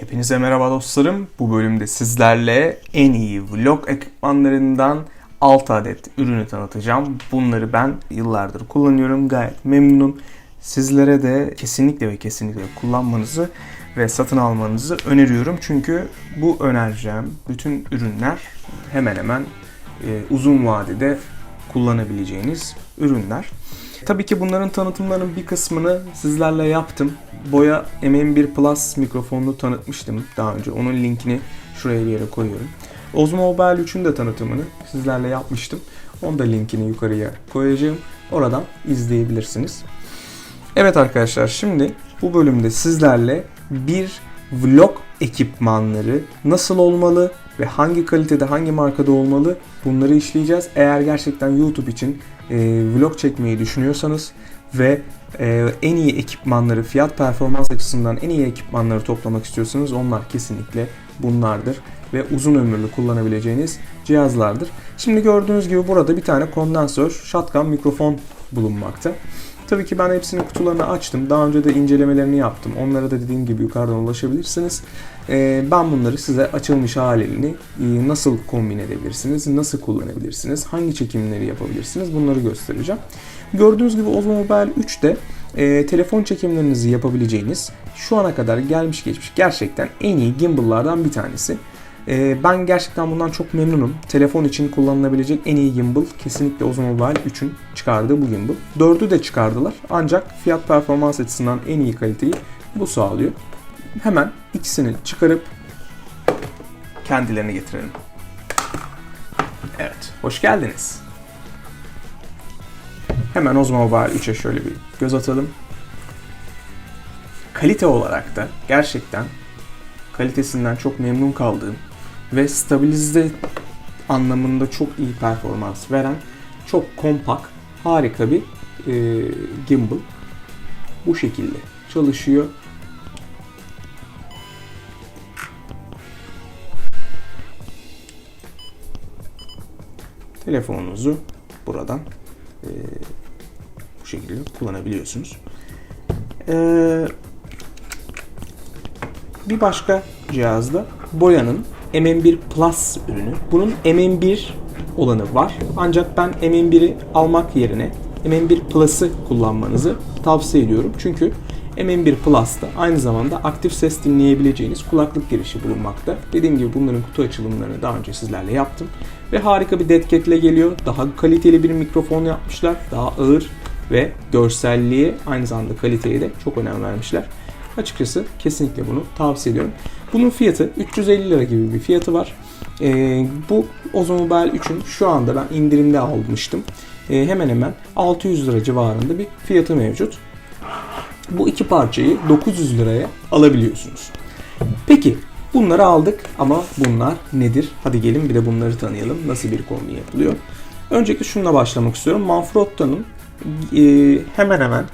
Hepinize merhaba dostlarım. Bu bölümde sizlerle en iyi vlog ekipmanlarından 6 adet ürünü tanıtacağım. Bunları ben yıllardır kullanıyorum. Gayet memnunum. Sizlere de kesinlikle ve kesinlikle kullanmanızı ve satın almanızı öneriyorum. Çünkü bu önereceğim bütün ürünler hemen hemen e, uzun vadede kullanabileceğiniz ürünler. Tabii ki bunların tanıtımlarının bir kısmını sizlerle yaptım. Boya MM1 Plus mikrofonunu tanıtmıştım daha önce. Onun linkini şuraya bir yere koyuyorum. Osmo Mobile 3'ün de tanıtımını sizlerle yapmıştım. Onun da linkini yukarıya koyacağım. Oradan izleyebilirsiniz. Evet arkadaşlar şimdi bu bölümde sizlerle bir vlog ekipmanları nasıl olmalı ve hangi kalitede hangi markada olmalı bunları işleyeceğiz. Eğer gerçekten YouTube için e, vlog çekmeyi düşünüyorsanız ve e, en iyi ekipmanları fiyat performans açısından en iyi ekipmanları toplamak istiyorsanız onlar kesinlikle bunlardır ve uzun ömürlü kullanabileceğiniz cihazlardır. Şimdi gördüğünüz gibi burada bir tane kondansör shotgun mikrofon bulunmakta. Tabii ki ben hepsinin kutularını açtım. Daha önce de incelemelerini yaptım. Onlara da dediğim gibi yukarıdan ulaşabilirsiniz. Ee, ben bunları size açılmış halini e, nasıl kombin edebilirsiniz, nasıl kullanabilirsiniz, hangi çekimleri yapabilirsiniz bunları göstereceğim. Gördüğünüz gibi Osmo Mobile 3'te e, telefon çekimlerinizi yapabileceğiniz şu ana kadar gelmiş geçmiş gerçekten en iyi gimbal'lardan bir tanesi. Ee, ben gerçekten bundan çok memnunum. Telefon için kullanılabilecek en iyi gimbal kesinlikle Osmo Mobile 3'ün çıkardığı bu gimbal. 4'ü de çıkardılar ancak fiyat performans açısından en iyi kaliteyi bu sağlıyor. Hemen ikisini çıkarıp kendilerini getirelim. Evet, hoş geldiniz. Hemen Osmo Mobile 3'e şöyle bir göz atalım. Kalite olarak da gerçekten kalitesinden çok memnun kaldığım ve stabilize anlamında çok iyi performans veren çok kompakt, harika bir e, gimbal. Bu şekilde çalışıyor. Telefonunuzu buradan e, bu şekilde kullanabiliyorsunuz. Eee bir başka cihazda Boya'nın MM1 Plus ürünü. Bunun MM1 olanı var. Ancak ben MM1'i almak yerine MM1 Plus'ı kullanmanızı tavsiye ediyorum. Çünkü MM1 Plus'ta aynı zamanda aktif ses dinleyebileceğiniz kulaklık girişi bulunmakta. Dediğim gibi bunların kutu açılımlarını daha önce sizlerle yaptım. Ve harika bir dead geliyor. Daha kaliteli bir mikrofon yapmışlar. Daha ağır ve görselliğe aynı zamanda kaliteye de çok önem vermişler. Açıkçası kesinlikle bunu tavsiye ediyorum. Bunun fiyatı 350 lira gibi bir fiyatı var. Ee, bu Osmo Mobile 3'ün şu anda ben indirimde almıştım. Ee, hemen hemen 600 lira civarında bir fiyatı mevcut. Bu iki parçayı 900 liraya alabiliyorsunuz. Peki bunları aldık ama bunlar nedir? Hadi gelin bir de bunları tanıyalım. Nasıl bir kombin yapılıyor? Öncelikle şununla başlamak istiyorum. Manfrotto'nun e, hemen hemen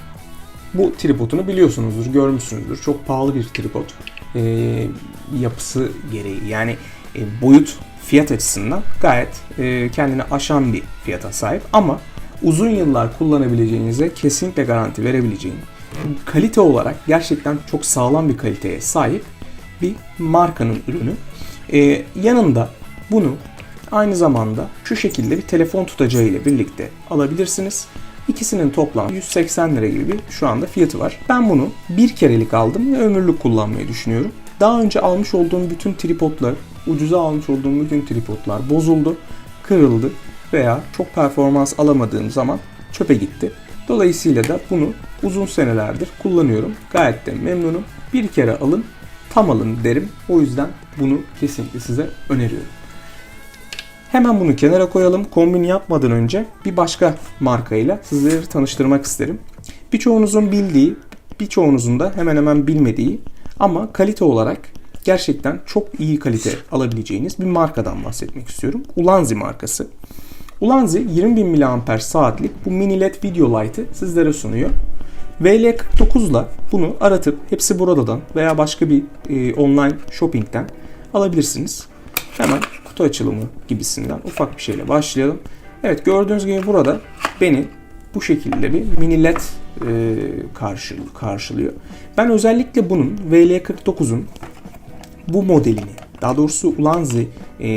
bu tripodunu biliyorsunuzdur, görmüşsünüzdür. Çok pahalı bir tripod. E, yapısı gereği yani e, boyut fiyat açısından gayet e, kendini aşan bir fiyata sahip ama uzun yıllar kullanabileceğinize kesinlikle garanti verebileceğim kalite olarak gerçekten çok sağlam bir kaliteye sahip bir markanın ürünü. E, yanında bunu aynı zamanda şu şekilde bir telefon tutacağı ile birlikte alabilirsiniz. İkisinin toplam 180 lira gibi bir şu anda fiyatı var. Ben bunu bir kerelik aldım ve ömürlük kullanmayı düşünüyorum. Daha önce almış olduğum bütün tripodlar, ucuza almış olduğum bütün tripodlar bozuldu, kırıldı veya çok performans alamadığım zaman çöpe gitti. Dolayısıyla da bunu uzun senelerdir kullanıyorum. Gayet de memnunum. Bir kere alın, tam alın derim. O yüzden bunu kesinlikle size öneriyorum. Hemen bunu kenara koyalım. Kombin yapmadan önce bir başka markayla sizleri tanıştırmak isterim. Birçoğunuzun bildiği, birçoğunuzun da hemen hemen bilmediği ama kalite olarak gerçekten çok iyi kalite alabileceğiniz bir markadan bahsetmek istiyorum. Ulanzi markası. Ulanzi 20.000 mAh saatlik bu mini led video light'ı sizlere sunuyor. VL49 ile bunu aratıp hepsi buradan veya başka bir e, online shopping'ten alabilirsiniz. Hemen kutu açılımı gibisinden ufak bir şeyle başlayalım. Evet gördüğünüz gibi burada beni bu şekilde bir mini led e, karşılıyor. Ben özellikle bunun VL49'un bu modelini, daha doğrusu Ulanzi e,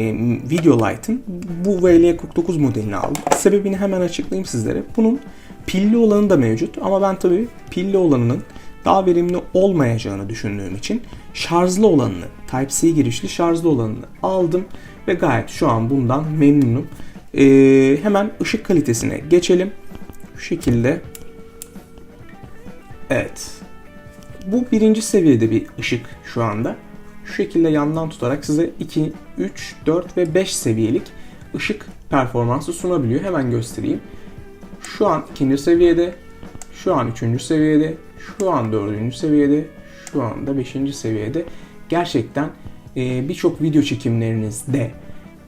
Videolight'ın bu VL49 modelini aldım. Sebebini hemen açıklayayım sizlere. Bunun pilli olanı da mevcut ama ben tabii pilli olanının daha verimli olmayacağını düşündüğüm için şarjlı olanını, Type-C girişli şarjlı olanını aldım ve gayet şu an bundan memnunum. Ee, hemen ışık kalitesine geçelim. Şu şekilde. Evet. Bu birinci seviyede bir ışık şu anda. Şu şekilde yandan tutarak size 2, 3, 4 ve 5 seviyelik ışık performansı sunabiliyor. Hemen göstereyim. Şu an ikinci seviyede, şu an üçüncü seviyede, şu an dördüncü seviyede, şu anda beşinci seviyede. Gerçekten e, birçok video çekimlerinizde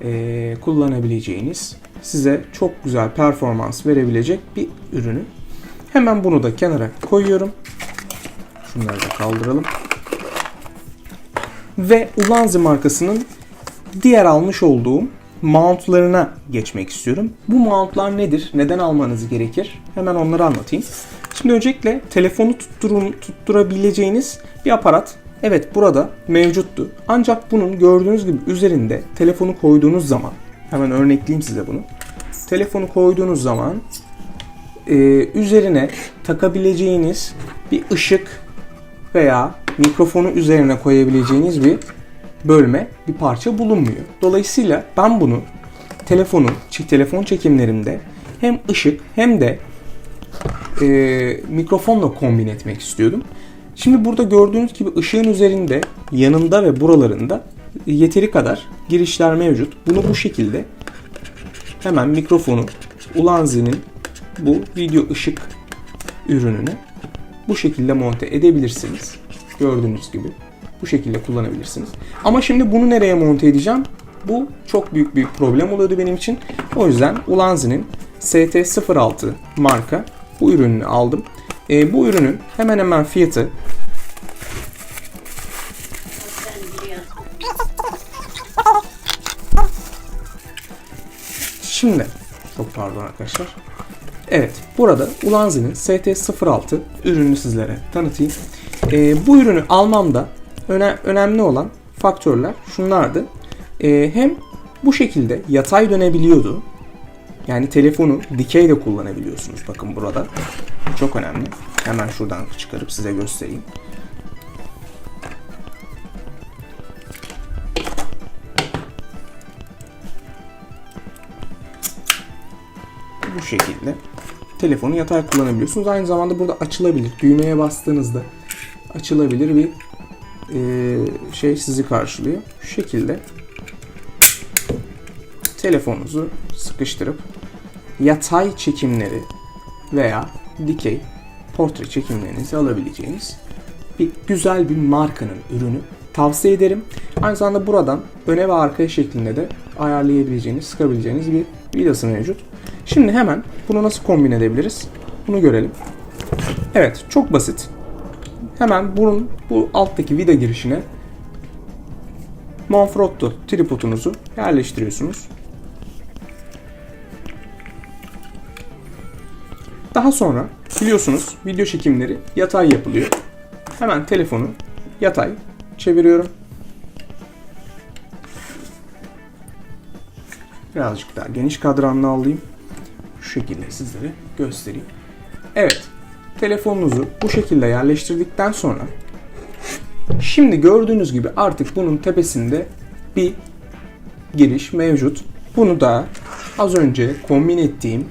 e, kullanabileceğiniz, size çok güzel performans verebilecek bir ürünü. Hemen bunu da kenara koyuyorum. Şunları da kaldıralım. Ve Ulanzi markasının diğer almış olduğum mountlarına geçmek istiyorum. Bu mountlar nedir? Neden almanız gerekir? Hemen onları anlatayım. Şimdi öncelikle telefonu tutturun, tutturabileceğiniz bir aparat. Evet burada mevcuttu. Ancak bunun gördüğünüz gibi üzerinde telefonu koyduğunuz zaman hemen örnekleyeyim size bunu. Telefonu koyduğunuz zaman e, üzerine takabileceğiniz bir ışık veya mikrofonu üzerine koyabileceğiniz bir bölme, bir parça bulunmuyor. Dolayısıyla ben bunu telefonu, telefon çekimlerimde hem ışık hem de e, mikrofonla kombin etmek istiyordum. Şimdi burada gördüğünüz gibi ışığın üzerinde, yanında ve buralarında yeteri kadar girişler mevcut. Bunu bu şekilde hemen mikrofonu Ulanzi'nin bu video ışık ürününü bu şekilde monte edebilirsiniz. Gördüğünüz gibi bu şekilde kullanabilirsiniz. Ama şimdi bunu nereye monte edeceğim? Bu çok büyük bir problem oluyordu benim için. O yüzden Ulanzi'nin ST06 marka bu ürününü aldım. E, bu ürünün hemen hemen fiyatı Şimdi çok pardon arkadaşlar. Evet burada Ulanzi'nin ST06 ürünü sizlere tanıtayım. E, bu ürünü almamda öne, önemli olan faktörler şunlardı. E, hem bu şekilde yatay dönebiliyordu. Yani telefonu dikey de kullanabiliyorsunuz. Bakın burada. Çok önemli. Hemen şuradan çıkarıp size göstereyim. Bu şekilde telefonu yatay kullanabiliyorsunuz. Aynı zamanda burada açılabilir. Düğmeye bastığınızda açılabilir bir e, şey sizi karşılıyor. Şu şekilde telefonunuzu sıkıştırıp yatay çekimleri veya dikey portre çekimlerinizi alabileceğiniz bir güzel bir markanın ürünü tavsiye ederim. Aynı zamanda buradan öne ve arkaya şeklinde de ayarlayabileceğiniz, sıkabileceğiniz bir vidası mevcut. Şimdi hemen bunu nasıl kombin edebiliriz? Bunu görelim. Evet, çok basit. Hemen bunun bu alttaki vida girişine Manfrotto tripodunuzu yerleştiriyorsunuz. Daha sonra biliyorsunuz video çekimleri yatay yapılıyor. Hemen telefonu yatay çeviriyorum. Birazcık daha geniş kadranlı alayım. Şu şekilde sizlere göstereyim. Evet. Telefonunuzu bu şekilde yerleştirdikten sonra şimdi gördüğünüz gibi artık bunun tepesinde bir giriş mevcut. Bunu da az önce kombin ettiğim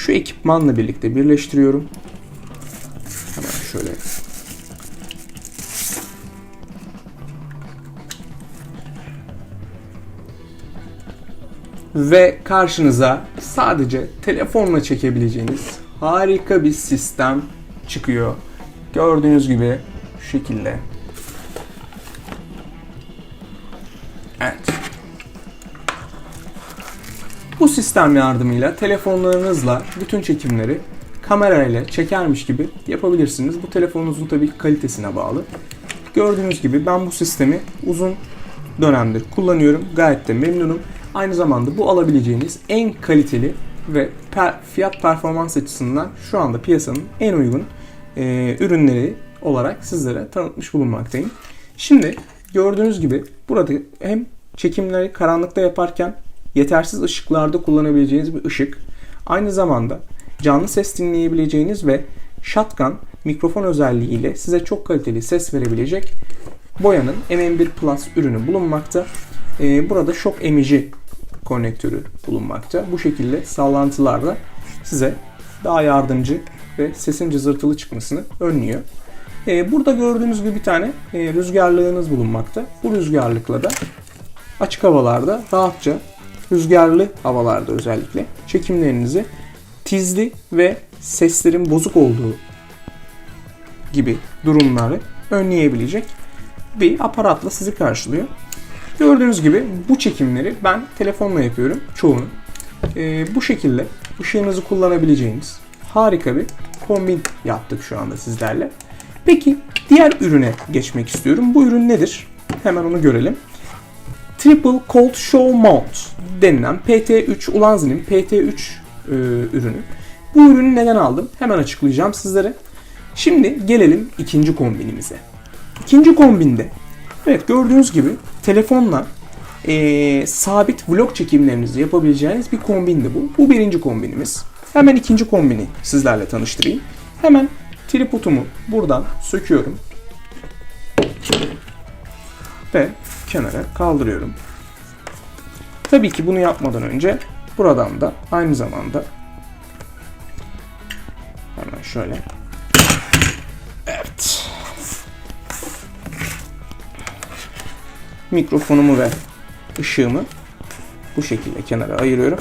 şu ekipmanla birlikte birleştiriyorum. Hemen şöyle ve karşınıza sadece telefonla çekebileceğiniz harika bir sistem çıkıyor. Gördüğünüz gibi şu şekilde. Sistem yardımıyla telefonlarınızla bütün çekimleri kamerayla çekermiş gibi yapabilirsiniz. Bu telefonunuzun tabii kalitesine bağlı. Gördüğünüz gibi ben bu sistemi uzun dönemdir kullanıyorum. Gayet de memnunum. Aynı zamanda bu alabileceğiniz en kaliteli ve per, fiyat performans açısından şu anda piyasanın en uygun e, ürünleri olarak sizlere tanıtmış bulunmaktayım. Şimdi gördüğünüz gibi burada hem çekimleri karanlıkta yaparken yetersiz ışıklarda kullanabileceğiniz bir ışık. Aynı zamanda canlı ses dinleyebileceğiniz ve shotgun mikrofon özelliğiyle size çok kaliteli ses verebilecek Boya'nın MM1 Plus ürünü bulunmakta. Ee, burada şok emici konnektörü bulunmakta. Bu şekilde sallantılarda size daha yardımcı ve sesin cızırtılı çıkmasını önlüyor. Ee, burada gördüğünüz gibi bir tane e, rüzgarlığınız bulunmakta. Bu rüzgarlıkla da açık havalarda rahatça rüzgarlı havalarda özellikle çekimlerinizi tizli ve seslerin bozuk olduğu gibi durumları önleyebilecek bir aparatla sizi karşılıyor. Gördüğünüz gibi bu çekimleri ben telefonla yapıyorum çoğunu. Ee, bu şekilde ışığınızı kullanabileceğiniz harika bir kombin yaptık şu anda sizlerle. Peki diğer ürüne geçmek istiyorum. Bu ürün nedir? Hemen onu görelim. Triple Cold Show Mount denilen PT3 Ulanzi'nin PT3 e, ürünü. Bu ürünü neden aldım? Hemen açıklayacağım sizlere. Şimdi gelelim ikinci kombinimize. İkinci kombinde evet gördüğünüz gibi telefonla e, sabit vlog çekimlerinizi yapabileceğiniz bir kombindi bu. Bu birinci kombinimiz. Hemen ikinci kombini sizlerle tanıştırayım. Hemen tripodumu buradan söküyorum. Ve kenara kaldırıyorum. Tabii ki bunu yapmadan önce buradan da aynı zamanda hemen şöyle Evet. Mikrofonumu ve ışığımı bu şekilde kenara ayırıyorum.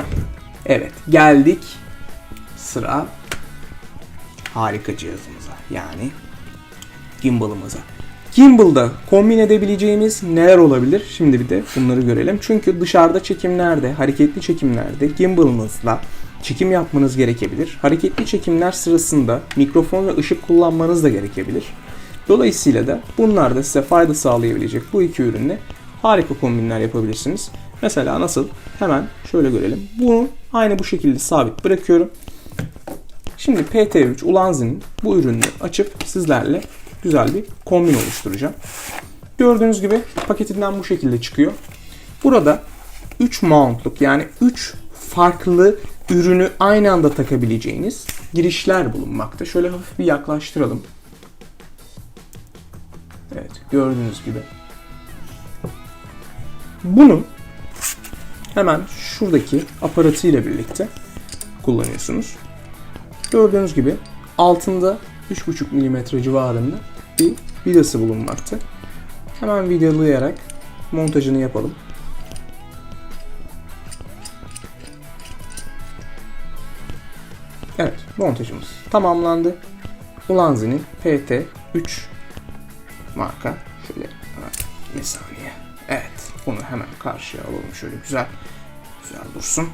Evet, geldik sıra harika cihazımıza. Yani gimbal'ımıza. Gimbal'da kombin edebileceğimiz neler olabilir? Şimdi bir de bunları görelim. Çünkü dışarıda çekimlerde, hareketli çekimlerde gimbal'ınızla çekim yapmanız gerekebilir. Hareketli çekimler sırasında mikrofon ve ışık kullanmanız da gerekebilir. Dolayısıyla da bunlar da size fayda sağlayabilecek bu iki ürünle harika kombinler yapabilirsiniz. Mesela nasıl? Hemen şöyle görelim. Bunu aynı bu şekilde sabit bırakıyorum. Şimdi PT3 Ulanzi'nin bu ürününü açıp sizlerle güzel bir kombin oluşturacağım. Gördüğünüz gibi paketinden bu şekilde çıkıyor. Burada 3 mountluk yani 3 farklı ürünü aynı anda takabileceğiniz girişler bulunmakta. Şöyle hafif bir yaklaştıralım. Evet gördüğünüz gibi. Bunu hemen şuradaki aparatıyla birlikte kullanıyorsunuz. Gördüğünüz gibi altında 3,5 mm civarında bir vidası bulunmakta. Hemen vidalayarak montajını yapalım. Evet, montajımız tamamlandı. Ulanzi'nin PT3 marka. Şöyle hemen bir saniye. Evet, bunu hemen karşıya alalım şöyle güzel. Güzel dursun.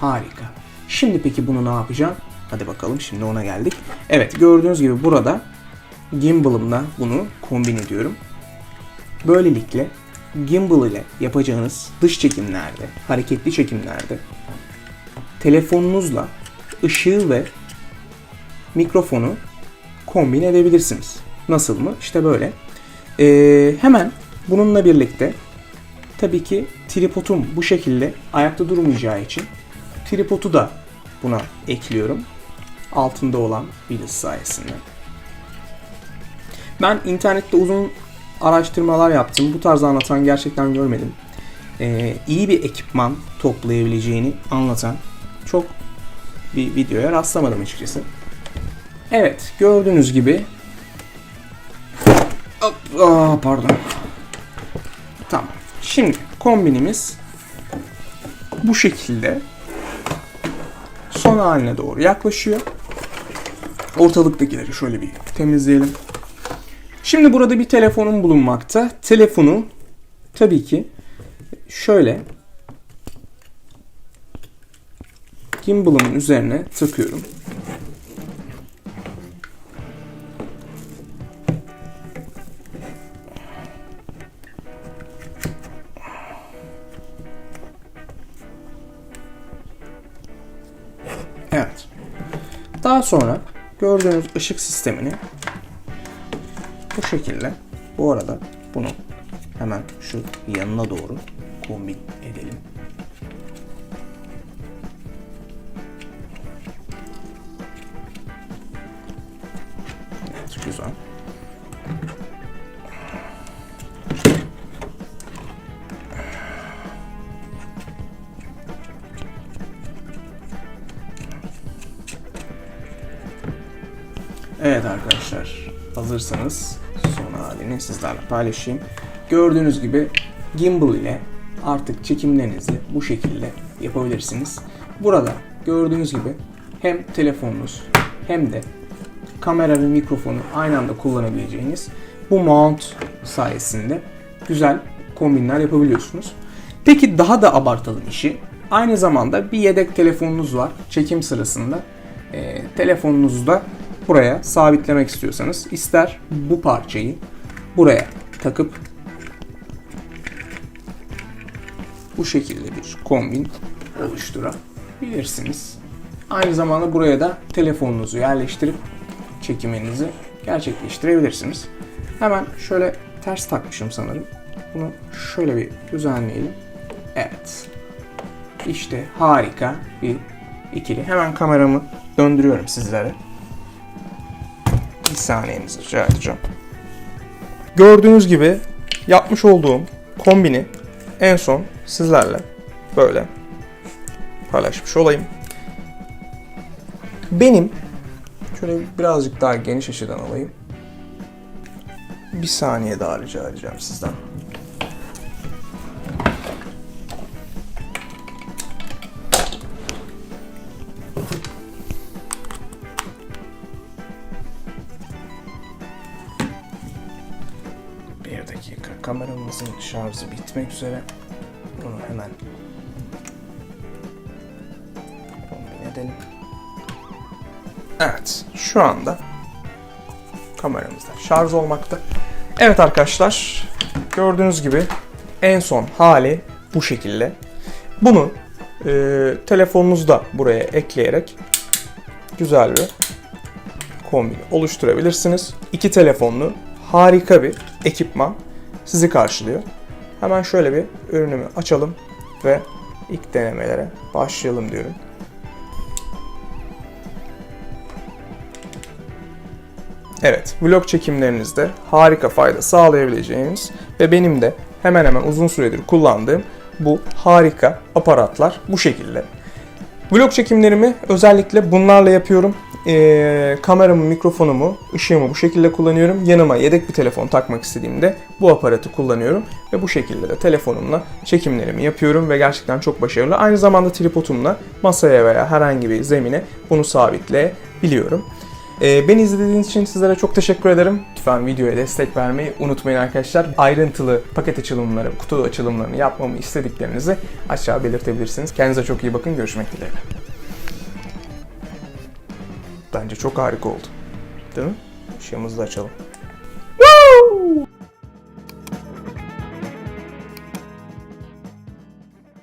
Harika. Şimdi peki bunu ne yapacağım? Hadi bakalım şimdi ona geldik. Evet gördüğünüz gibi burada gimbal'ımla bunu kombin ediyorum. Böylelikle gimbal ile yapacağınız dış çekimlerde, hareketli çekimlerde telefonunuzla ışığı ve mikrofonu kombin edebilirsiniz. Nasıl mı? İşte böyle. Ee, hemen bununla birlikte tabii ki tripodum bu şekilde ayakta durmayacağı için tripodu da buna ekliyorum. Altında olan vidas sayesinde. Ben internette uzun araştırmalar yaptım. Bu tarz anlatan gerçekten görmedim. Ee, iyi bir ekipman toplayabileceğini anlatan çok bir videoya rastlamadım açıkçası. Evet, gördüğünüz gibi Hop, aa, pardon. Tamam. Şimdi kombinimiz bu şekilde son haline doğru yaklaşıyor. Ortalıktakileri şöyle bir temizleyelim. Şimdi burada bir telefonum bulunmakta. Telefonu tabii ki şöyle gimbal'ımın üzerine takıyorum. Evet. Daha sonra gördüğünüz ışık sistemini bu şekilde bu arada bunu hemen şu yanına doğru kombin edelim. Evet, güzel. Evet arkadaşlar, hazırsanız son halini sizlerle paylaşayım. Gördüğünüz gibi gimbal ile artık çekimlerinizi bu şekilde yapabilirsiniz. Burada gördüğünüz gibi hem telefonunuz hem de kamera ve mikrofonu aynı anda kullanabileceğiniz bu mount sayesinde güzel kombinler yapabiliyorsunuz. Peki daha da abartalım işi. Aynı zamanda bir yedek telefonunuz var çekim sırasında. Ee, telefonunuzu da buraya sabitlemek istiyorsanız ister bu parçayı buraya takıp bu şekilde bir kombin oluşturabilirsiniz. Aynı zamanda buraya da telefonunuzu yerleştirip çekiminizi gerçekleştirebilirsiniz. Hemen şöyle ters takmışım sanırım. Bunu şöyle bir düzenleyelim. Evet. İşte harika bir ikili. Hemen kameramı döndürüyorum sizlere. Bir saniyenizi rica edeceğim. Gördüğünüz gibi yapmış olduğum kombini en son sizlerle böyle paylaşmış olayım. Benim şöyle birazcık daha geniş açıdan alayım. Bir saniye daha rica edeceğim sizden. Kameramızın şarjı bitmek üzere. Bunu hemen kombin edelim. Evet. Şu anda kameramızda şarj olmakta. Evet arkadaşlar. Gördüğünüz gibi en son hali bu şekilde. Bunu e, telefonunuzda buraya ekleyerek güzel bir kombin oluşturabilirsiniz. İki telefonlu harika bir ekipman sizi karşılıyor. Hemen şöyle bir ürünümü açalım ve ilk denemelere başlayalım diyorum. Evet, vlog çekimlerinizde harika fayda sağlayabileceğiniz ve benim de hemen hemen uzun süredir kullandığım bu harika aparatlar bu şekilde. Vlog çekimlerimi özellikle bunlarla yapıyorum. Ee, kameramı, mikrofonumu, ışığımı bu şekilde kullanıyorum. Yanıma yedek bir telefon takmak istediğimde bu aparatı kullanıyorum. Ve bu şekilde de telefonumla çekimlerimi yapıyorum ve gerçekten çok başarılı. Aynı zamanda tripodumla masaya veya herhangi bir zemine bunu sabitleyebiliyorum. Ee, beni izlediğiniz için sizlere çok teşekkür ederim. Lütfen videoya destek vermeyi unutmayın arkadaşlar. Ayrıntılı paket açılımları, kutu açılımlarını yapmamı istediklerinizi aşağı belirtebilirsiniz. Kendinize çok iyi bakın. Görüşmek dileğiyle. Bence çok harika oldu. Değil mi? Işığımızı da açalım.